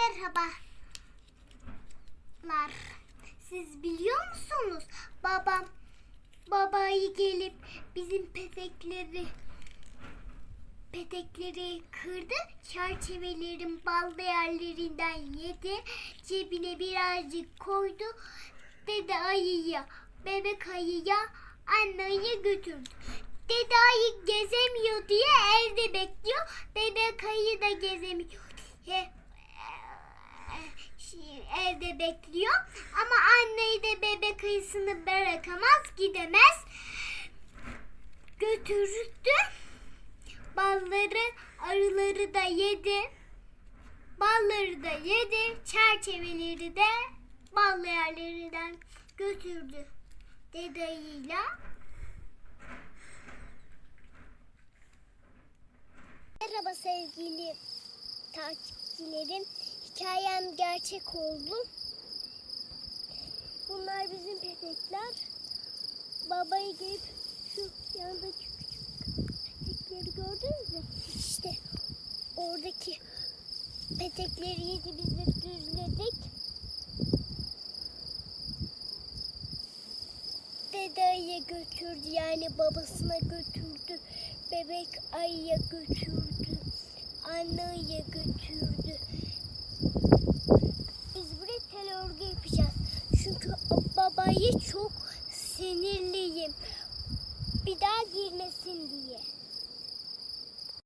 Merhabalar. Siz biliyor musunuz? Babam babayı gelip bizim petekleri petekleri kırdı. Çerçevelerin ballı yerlerinden yedi. Cebine birazcık koydu. Dede ayıya, bebek ayıya anne ayı götürdü. Dede ayı gezemiyor diye evde bekliyor. Bebek ayı da gezemiyor diye evde bekliyor. Ama anneyi de bebek ayısını bırakamaz, gidemez. Götürdü. Balları, arıları da yedi. Balları da yedi. Çerçeveleri de ballı yerlerinden götürdü. Dede ayıyla. Merhaba sevgili takipçilerim. Hikayem gerçek oldu. Bunlar bizim petekler. Babayı gelip şu yandaki küçük petekleri gördünüz mü? İşte oradaki petekleri yedi biz de düzledik. Dede ayıya götürdü yani babasına götürdü. Bebek ayıya götürdü. Anne ayıya götürdü. diye çok sinirliyim. Bir daha girmesin diye.